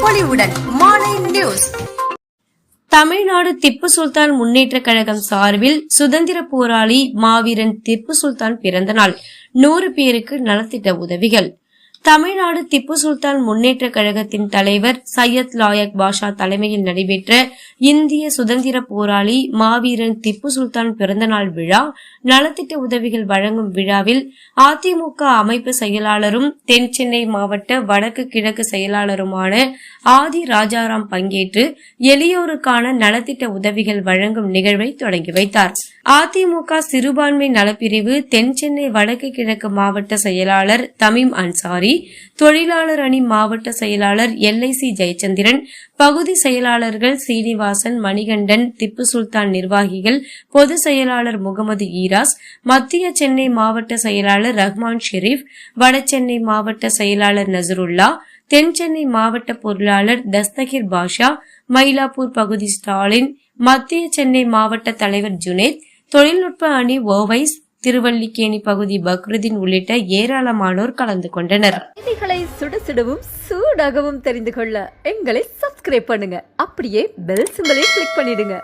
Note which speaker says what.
Speaker 1: மாலை நியூஸ்.
Speaker 2: தமிழ்நாடு திப்பு சுல்தான் முன்னேற்ற கழகம் சார்பில் சுதந்திர போராளி மாவீரன் திப்பு சுல்தான் பிறந்த நாள் நூறு பேருக்கு நலத்திட்ட உதவிகள். தமிழ்நாடு திப்பு சுல்தான் முன்னேற்ற கழகத்தின் தலைவர் சையத் லாயக் பாஷா தலைமையில் நடைபெற்ற இந்திய சுதந்திர போராளி மாவீரன் திப்பு சுல்தான் பிறந்தநாள் விழா நலத்திட்ட உதவிகள் வழங்கும் விழாவில் அதிமுக அமைப்பு செயலாளரும் தென் சென்னை மாவட்ட வடக்கு கிழக்கு செயலாளருமான ஆதி ராஜாராம் பங்கேற்று எளியோருக்கான நலத்திட்ட உதவிகள் வழங்கும் நிகழ்வை தொடங்கி வைத்தார். அதிமுக சிறுபான்மை நலப்பிரிவு தென் சென்னை வடக்கு கிழக்கு மாவட்ட செயலாளர் தமீம் அன்சாரி தொழிலாளர் அணி மாவட்ட செயலாளர் எல்ஐசி ஜெயச்சந்திரன் பகுதி செயலாளர்கள் சீனிவாசன் மணிகண்டன் திப்பு சுல்தான் நிர்வாகிகள் பொது செயலாளர் முகமது ஈராஸ் மத்திய சென்னை மாவட்ட செயலாளர் ரஹ்மான் ஷெரீப் வடசென்னை மாவட்ட செயலாளர் நசருல்லா தென் சென்னை மாவட்ட பொருளாளர் தஸ்தகிர் பாஷா மயிலாப்பூர் பகுதி ஸ்டாலின் மத்திய சென்னை மாவட்ட தலைவர் ஜுனேத் தொழில்நுட்ப அணி ஓவைஸ் திருவல்லிக்கேணி பகுதி பக்ருதீன் உள்ளிட்ட ஏராளமானோர் கலந்து கொண்டனர்.
Speaker 3: செய்திகளை சுட சுடவும் சூடாகவும் தெரிந்து கொள்ள எங்களை சப்ஸ்கிரைப் பண்ணுங்க. அப்படியே பெல் சிம்பலையும் கிளிக் பண்ணிடுங்க.